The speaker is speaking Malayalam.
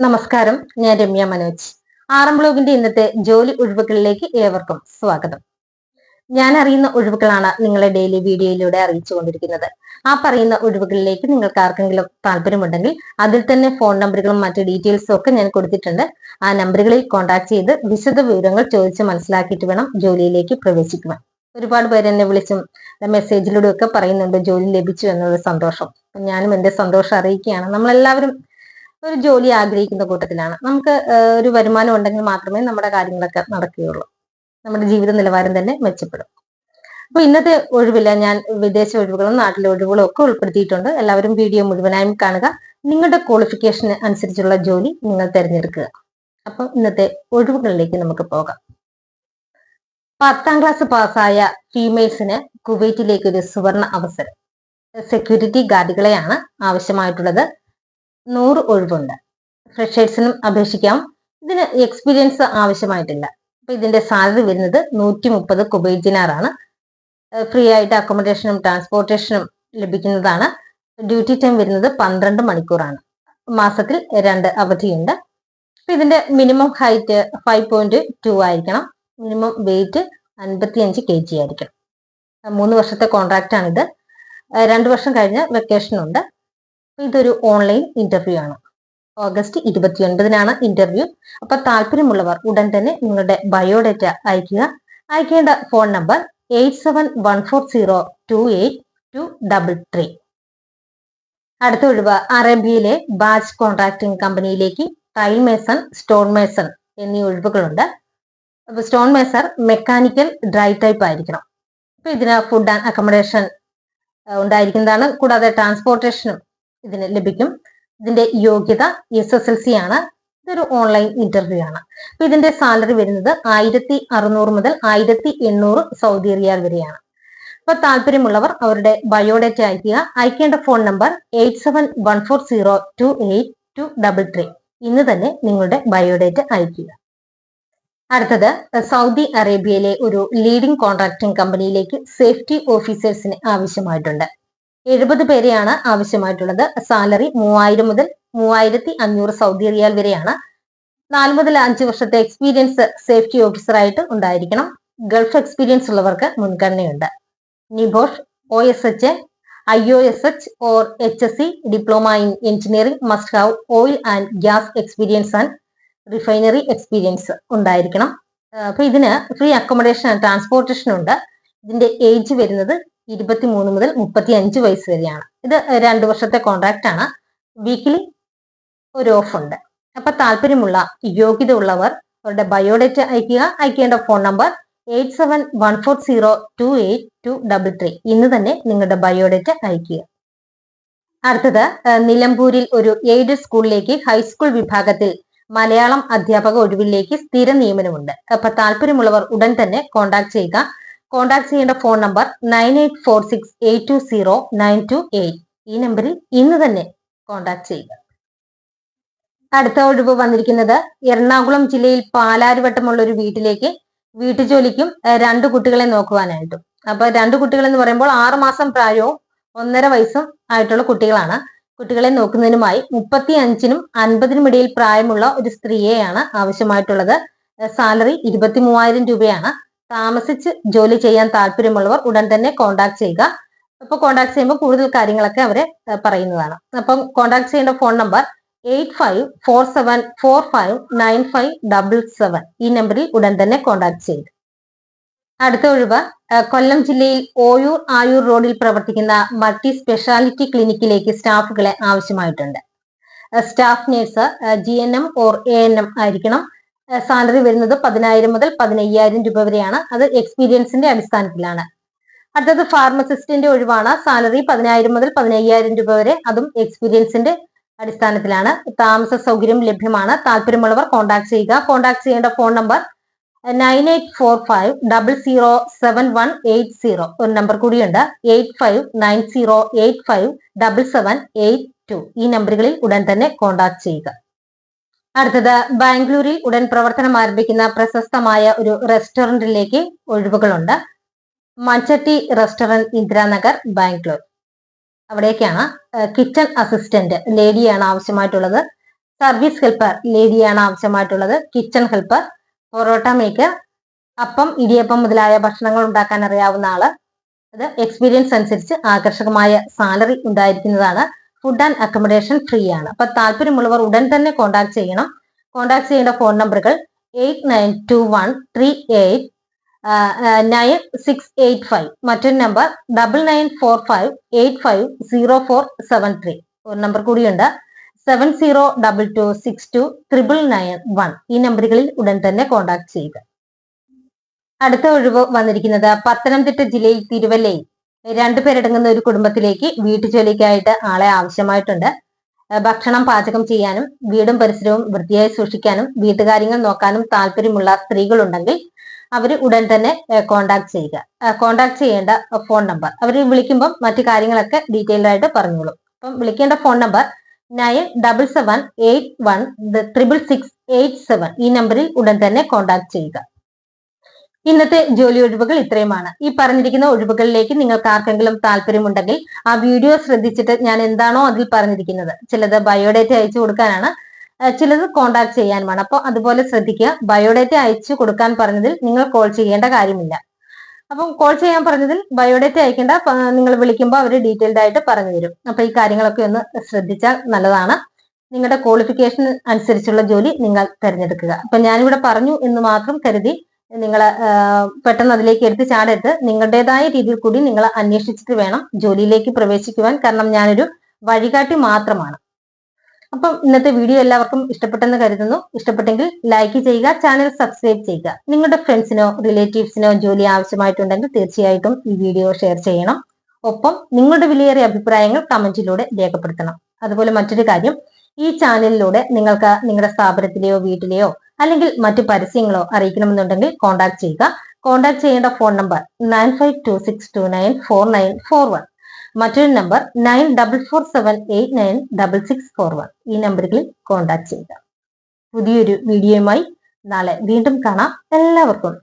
നമസ്കാരം ഞാൻ രമ്യ മനോജ്. ആറം ബ്ലോഗിന്റെ ഇന്നത്തെ ജോലി ഒഴിവുകളിലേക്ക് ഏവർക്കും സ്വാഗതം. ഞാൻ അറിയുന്ന ഒഴിവുകളാണ് നിങ്ങളെ ഡെയിലി വീഡിയോയിലൂടെ അറിയിച്ചുകൊണ്ടിരിക്കുന്നത് ആ പറയുന്ന ഒഴിവുകളിലേക്ക് നിങ്ങൾക്ക് ആർക്കെങ്കിലും താല്പര്യമുണ്ടെങ്കിൽ അതിൽ തന്നെ ഫോൺ നമ്പറുകളും മറ്റു ഡീറ്റെയിൽസും ഒക്കെ ഞാൻ കൊടുത്തിട്ടുണ്ട്. ആ നമ്പറുകളിൽ കോൺടാക്ട് ചെയ്ത് വിശദ വിവരങ്ങൾ ചോദിച്ച് മനസ്സിലാക്കിയിട്ട് വേണം ജോലിയിലേക്ക് പ്രവേശിക്കുവാൻ. ഒരുപാട് പേര് എന്നെ വിളിച്ചും മെസ്സേജിലൂടെ ഒക്കെ പറയുന്നുണ്ട് ജോലി ലഭിച്ചു എന്നുള്ള സന്തോഷം. ഞാനും എന്റെ സന്തോഷം അറിയിക്കുകയാണ്. നമ്മളെല്ലാവരും ഒരു ജോലി ആഗ്രഹിക്കുന്ന കൂട്ടത്തിലാണ്. നമുക്ക് ഒരു വരുമാനം ഉണ്ടെങ്കിൽ മാത്രമേ നമ്മുടെ കാര്യങ്ങളൊക്കെ നടക്കുകയുള്ളൂ. നമ്മുടെ ജീവിത നിലവാരം തന്നെ മെച്ചപ്പെടും. അപ്പൊ ഇന്നത്തെ ഒഴിവില്ല ഞാൻ വിദേശ ഒഴിവുകളും നാട്ടിലെ ഒഴിവുകളും ഒക്കെ ഉൾപ്പെടുത്തിയിട്ടുണ്ട്. എല്ലാവരും വീഡിയോ മുഴുവനായും കാണുക. നിങ്ങളുടെ ക്വാളിഫിക്കേഷന് അനുസരിച്ചുള്ള ജോലി നിങ്ങൾ തിരഞ്ഞെടുക്കുക. അപ്പൊ ഇന്നത്തെ ഒഴിവുകളിലേക്ക് നമുക്ക് പോകാം. പത്താം ക്ലാസ് പാസ്സായ ഫീമെയിൽസിന് കുവൈറ്റിലേക്ക് ഒരു സുവർണ അവസരം. സെക്യൂരിറ്റി ഗാർഡുകളെയാണ് ആവശ്യമായിട്ടുള്ളത്. നൂറ് ഒഴിവുണ്ട്. ഫ്രഷേഴ്സിനും അപേക്ഷിക്കാം. ഇതിന് എക്സ്പീരിയൻസ് ആവശ്യമായിട്ടില്ല. അപ്പൊ ഇതിന്റെ സാലറി വരുന്നത് നൂറ്റി മുപ്പത് കുബൈറ്റ് ദിനാറാണ് ഫ്രീ ആയിട്ട് അക്കോമഡേഷനും ട്രാൻസ്പോർട്ടേഷനും ലഭിക്കുന്നതാണ്. ഡ്യൂട്ടി ടൈം വരുന്നത് പന്ത്രണ്ട് മണിക്കൂറാണ്. മാസത്തിൽ രണ്ട് അവധിയുണ്ട്. അപ്പൊ ഇതിന്റെ minimum height five point two ആയിരിക്കണം. മിനിമം വെയിറ്റ് അൻപത്തി അഞ്ച് കെ ജി ആയിരിക്കണം. മൂന്ന് വർഷത്തെ കോൺട്രാക്റ്റ് ആണിത്. രണ്ട് വർഷം കഴിഞ്ഞ വെക്കേഷൻ ഉണ്ട്. ഇതൊരു ഓൺലൈൻ ഇന്റർവ്യൂ ആണ്. ഓഗസ്റ്റ് ഇരുപത്തിയൊൻപതിനാണ് ഇന്റർവ്യൂ അപ്പൊ താല്പര്യമുള്ളവർ ഉടൻ തന്നെ നിങ്ങളുടെ ബയോഡേറ്റ അയക്കുക അയക്കേണ്ട phone number eight seven one four zero two eight two double three അടുത്ത ഒഴിവ് അറേബ്യയിലെ ബാച്ച് കോൺട്രാക്ടിംഗ് കമ്പനിയിലേക്ക് ടൈൽ മേസൺ സ്റ്റോൺ മേസൺ എന്നീ ഒഴിവുകളുണ്ട്. അപ്പൊ stone mason mechanical dry type ആയിരിക്കണം. അപ്പൊ ഇതിന് ഫുഡ് ആൻഡ് അക്കോമഡേഷൻ ഉണ്ടായിരിക്കുന്നതാണ്. കൂടാതെ ട്രാൻസ്പോർട്ടേഷനും ഇതിന് ലഭിക്കും. ഇതിന്റെ യോഗ്യത എസ് എസ് എൽ സി ആണ്. ഇതൊരു ഓൺലൈൻ ഇന്റർവ്യൂ ആണ്. അപ്പൊ ഇതിന്റെ സാലറി വരുന്നത് ആയിരത്തി അറുന്നൂറ് മുതൽ ആയിരത്തി എണ്ണൂറ് സൗദി റിയാൽ വരെയാണ്. അപ്പൊ താല്പര്യമുള്ളവർ അവരുടെ ബയോഡേറ്റ അയക്കുക അയക്കേണ്ട phone number eight seven one four zero two eight two double three ഇന്ന് തന്നെ നിങ്ങളുടെ ബയോഡേറ്റ അയക്കുക അടുത്തത് സൗദി അറേബ്യയിലെ ഒരു ലീഡിംഗ് കോൺട്രാക്ടിംഗ് കമ്പനിയിലേക്ക് സേഫ്റ്റി ഓഫീസേഴ്സിന് ആവശ്യമായിട്ടുണ്ട്. എഴുപത് പേരെയാണ് ആവശ്യമായിട്ടുള്ളത്. സാലറി മൂവായിരം മുതൽ മൂവായിരത്തി അഞ്ഞൂറ് സൗദി റിയാൽ വരെയാണ്. നാല് മുതൽ അഞ്ച് വർഷത്തെ എക്സ്പീരിയൻസ് സേഫ്റ്റി ഓഫീസറായിട്ട് ഉണ്ടായിരിക്കണം. ഗൾഫ് എക്സ്പീരിയൻസ് ഉള്ളവർക്ക് മുൻഗണനയുണ്ട്. NEBOSH O S H I O S H or H S C diploma in engineering must have oil and gas experience and refinery experience ഉണ്ടായിരിക്കണം. അപ്പൊ ഇതിന് ഫ്രീ അക്കോമഡേഷൻ ആൻഡ് ട്രാൻസ്പോർട്ടേഷൻ ഉണ്ട്. ഇതിന്റെ ഏജ് വരുന്നത് ഇരുപത്തിമൂന്ന് മുതൽ മുപ്പത്തി അഞ്ച് വയസ്സ് വരെയാണ്. ഇത് രണ്ട് വർഷത്തെ കോൺട്രാക്റ്റ് ആണ്. വീക്കിലി ഒരു ഓഫ് ഉണ്ട്. അപ്പൊ താല്പര്യമുള്ള യോഗ്യത ഉള്ളവർ അവരുടെ ബയോഡേറ്റ അയക്കുക അയക്കേണ്ട phone number eight seven one four zero two eight two double three ഇന്ന് തന്നെ നിങ്ങളുടെ ബയോഡേറ്റ അയക്കുക അടുത്തത് നിലമ്പൂരിൽ ഒരു എയ്ഡഡ് സ്കൂളിലേക്ക് ഹൈസ്കൂൾ വിഭാഗത്തിൽ മലയാളം അധ്യാപക ഒഴിവിലേക്ക് സ്ഥിര നിയമനമുണ്ട്. അപ്പൊ താല്പര്യമുള്ളവർ ഉടൻ തന്നെ കോൺടാക്ട് ചെയ്യുക. കോൺടാക്ട് ചെയ്യേണ്ട phone number nine eight four six eight two zero nine two eight ഈ നമ്പറിൽ ഇന്ന് തന്നെ കോൺടാക്ട് ചെയ്യുക. അടുത്ത ഒഴിവ് വന്നിരിക്കുന്നത് എറണാകുളം ജില്ലയിൽ പാലാരിവട്ടമുള്ള ഒരു വീട്ടിലേക്ക് വീട്ടുജോലിക്കും രണ്ടു കുട്ടികളെ നോക്കുവാനായിട്ടും. അപ്പൊ രണ്ട് കുട്ടികൾ എന്ന് പറയുമ്പോൾ ആറു മാസം പ്രായവും ഒന്നര വയസ്സും ആയിട്ടുള്ള കുട്ടികളാണ്. കുട്ടികളെ നോക്കുന്നതിനുമായി മുപ്പത്തി അഞ്ചിനും അൻപതിനും ഇടയിൽ പ്രായമുള്ള ഒരു സ്ത്രീയെയാണ് ആവശ്യമായിട്ടുള്ളത്. സാലറി ഇരുപത്തി മൂവായിരം രൂപയാണ്. താമസിച്ച് ജോലി ചെയ്യാൻ താല്പര്യമുള്ളവർ ഉടൻ തന്നെ കോൺടാക്ട് ചെയ്യുക. അപ്പൊ കോൺടാക്ട് ചെയ്യുമ്പോൾ കൂടുതൽ കാര്യങ്ങളൊക്കെ അവരെ പറയുന്നതാണ്. അപ്പം കോൺടാക്ട് ചെയ്യേണ്ട phone number eight five four seven four five nine five double seven ഈ നമ്പറിൽ ഉടൻ തന്നെ കോൺടാക്ട് ചെയ്ത് അടുത്ത ഒഴിവ് കൊല്ലം ജില്ലയിൽ ഓയൂർ ആയൂർ റോഡിൽ പ്രവർത്തിക്കുന്ന മൾട്ടി സ്പെഷ്യാലിറ്റി ക്ലിനിക്കിലേക്ക് സ്റ്റാഫുകളെ ആവശ്യമായിട്ടുണ്ട്. Staff nurse G N M or A N M ആയിരിക്കണം. സാലറി വരുന്നത് പതിനായിരം മുതൽ പതിനയ്യായിരം രൂപ വരെയാണ്. അത് എക്സ്പീരിയൻസിന്റെ അടിസ്ഥാനത്തിലാണ്. അടുത്തത് ഫാർമസിസ്റ്റിന്റെ ഒഴിവാണ്. സാലറി പതിനായിരം മുതൽ പതിനയ്യായിരം രൂപ വരെ അതും എക്സ്പീരിയൻസിന്റെ അടിസ്ഥാനത്തിലാണ്. താമസ സൗകര്യം ലഭ്യമാണ്. താല്പര്യമുള്ളവർ കോൺടാക്ട് ചെയ്യുക. കോൺടാക്ട് ചെയ്യേണ്ട phone number nine eight four five double zero seven one eight zero. ഒരു നമ്പർ കൂടിയുണ്ട്. Eight five nine zero eight five double seven eight two. ഈ നമ്പറുകളിൽ ഉടൻ തന്നെ കോൺടാക്ട് ചെയ്യുക. അടുത്തത് ബാംഗ്ലൂരിൽ ഉടൻ പ്രവർത്തനം ആരംഭിക്കുന്ന പ്രശസ്തമായ ഒരു റെസ്റ്റോറന്റിലേക്ക് ഒഴിവുകളുണ്ട്. മഞ്ചട്ടി റെസ്റ്റോറന്റ് ഇന്ദിരാനഗർ ബാംഗ്ലൂർ. അവിടേക്കാണ് കിച്ചൺ അസിസ്റ്റന്റ് ലേഡിയാണ് ആവശ്യമായിട്ടുള്ളത്. സർവീസ് ഹെൽപ്പർ ലേഡിയാണ് ആവശ്യമായിട്ടുള്ളത്. കിച്ചൺ ഹെൽപ്പർ പൊറോട്ട മേക്കർ അപ്പം ഇടിയപ്പം മുതലായ ഭക്ഷണങ്ങൾ ഉണ്ടാക്കാൻ അറിയാവുന്ന ആൾ. അത് എക്സ്പീരിയൻസ് അനുസരിച്ച് ആകർഷകമായ സാലറി ഉണ്ടായിരിക്കുന്നതാണ്. ഫുഡ് ആൻഡ് അക്കോമഡേഷൻ ഫ്രീ ആണ്. അപ്പൊ താല്പര്യമുള്ളവർ ഉടൻ തന്നെ കോൺടാക്ട് ചെയ്യണം. കോൺടാക്ട് ചെയ്യേണ്ട ഫോൺ നമ്പറുകൾ eight nine two one three eight nine six eight five മറ്റൊരു number double nine four five eight five zero four seven three ഒരു നമ്പർ കൂടിയുണ്ട്. Seven zero double two six two triple nine one ഈ നമ്പറുകളിൽ ഉടൻ തന്നെ കോൺടാക്ട് ചെയ്യുക. അടുത്ത ഒഴിവ് വന്നിരിക്കുന്നത് പത്തനംതിട്ട ജില്ലയിൽ തിരുവല്ലയിൽ. രണ്ടുപേരടങ്ങുന്ന ഒരു കുടുംബത്തിലേക്ക് വീട്ടുജോലിക്കായിട്ട് ആളെ ആവശ്യമായിട്ടുണ്ട്. ഭക്ഷണം പാചകം ചെയ്യാനും വീടും പരിസരവും വൃത്തിയായി സൂക്ഷിക്കാനും വീട്ടുകാര്യങ്ങൾ നോക്കാനും താല്പര്യമുള്ള സ്ത്രീകളുണ്ടെങ്കിൽ അവർ ഉടൻ തന്നെ കോണ്ടാക്ട് ചെയ്യുക. കോണ്ടാക്ട് ചെയ്യേണ്ട ഫോൺ നമ്പർ അവർ വിളിക്കുമ്പം മറ്റു കാര്യങ്ങളൊക്കെ ഡീറ്റെയിൽഡ് ആയിട്ട് പറഞ്ഞോളും. അപ്പം വിളിക്കേണ്ട phone number nine double seven eight one triple six eight seven ഈ നമ്പറിൽ ഉടൻ തന്നെ കോണ്ടാക്ട് ചെയ്യുക. ഇന്നത്തെ ജോലി ഒഴിവുകൾ ഇത്രയുമാണ്. ഈ പറഞ്ഞിരിക്കുന്ന ഒഴിവുകളിലേക്ക് നിങ്ങൾക്ക് ആർക്കെങ്കിലും താല്പര്യമുണ്ടെങ്കിൽ ആ വീഡിയോ ശ്രദ്ധിച്ചിട്ട് ഞാൻ എന്താണോ അതിൽ പറഞ്ഞിരിക്കുന്നത്. ചിലത് ബയോഡേറ്റ അയച്ചു കൊടുക്കാനാണ്. ചിലത് കോണ്ടാക്ട് ചെയ്യാനുമാണ്. അപ്പോൾ അതുപോലെ ശ്രദ്ധിക്കുക. ബയോഡേറ്റ അയച്ചു കൊടുക്കാൻ പറഞ്ഞതിൽ നിങ്ങൾ കോൾ ചെയ്യേണ്ട കാര്യമില്ല. അപ്പം കോൾ ചെയ്യാൻ പറഞ്ഞതിൽ ബയോഡേറ്റ അയക്കേണ്ട നിങ്ങൾ വിളിക്കുമ്പോൾ അവർ ഡീറ്റെയിൽഡ് ആയിട്ട് പറഞ്ഞു തരും. അപ്പൊ ഈ കാര്യങ്ങളൊക്കെ ഒന്ന് ശ്രദ്ധിച്ചാൽ നല്ലതാണ്. നിങ്ങളുടെ ക്വാളിഫിക്കേഷൻ അനുസരിച്ചുള്ള ജോലി നിങ്ങൾ തിരഞ്ഞെടുക്കുക. അപ്പൊ ഞാനിവിടെ പറഞ്ഞു എന്ന് മാത്രം കരുതി നിങ്ങൾ പെട്ടെന്ന് അതിലേക്ക് എടുത്ത് ചാടരുത്. നിങ്ങളുടേതായ രീതിയിൽ കൂടി നിങ്ങൾ അന്വേഷിച്ചിട്ട് വേണം ജോലിയിലേക്ക് പ്രവേശിക്കുവാൻ. കാരണം ഞാനൊരു വഴികാട്ടി മാത്രമാണ്. അപ്പം ഇന്നത്തെ വീഡിയോ എല്ലാവർക്കും ഇഷ്ടപ്പെട്ടെന്ന് കരുതുന്നു. ഇഷ്ടപ്പെട്ടെങ്കിൽ ലൈക്ക് ചെയ്യുക ചാനൽ സബ്സ്ക്രൈബ് ചെയ്യുക. നിങ്ങളുടെ ഫ്രണ്ട്സിനോ റിലേറ്റീവ്സിനോ ജോലി ആവശ്യമായിട്ടുണ്ടെങ്കിൽ തീർച്ചയായിട്ടും ഈ വീഡിയോ ഷെയർ ചെയ്യണം. ഒപ്പം നിങ്ങളുടെ വിലയേറിയ അഭിപ്രായങ്ങൾ കമന്റിലൂടെ രേഖപ്പെടുത്തണം. അതുപോലെ മറ്റൊരു കാര്യം ഈ ചാനലിലൂടെ നിങ്ങൾക്ക് നിങ്ങളുടെ സ്ഥാപനത്തിലെയോ വീട്ടിലെയോ അല്ലെങ്കിൽ മറ്റു പരസ്യങ്ങളോ അറിയിക്കണമെന്നുണ്ടെങ്കിൽ കോൺടാക്ട് ചെയ്യുക. കോൺടാക്ട് ചെയ്യേണ്ട phone number nine five two six two nine four nine four one മറ്റൊരു number nine double four seven eight nine double six four one ഈ നമ്പറുകളിൽ കോൺടാക്ട് ചെയ്യുക. പുതിയൊരു വീഡിയോയുമായി നാളെ വീണ്ടും കാണാം. എല്ലാവർക്കും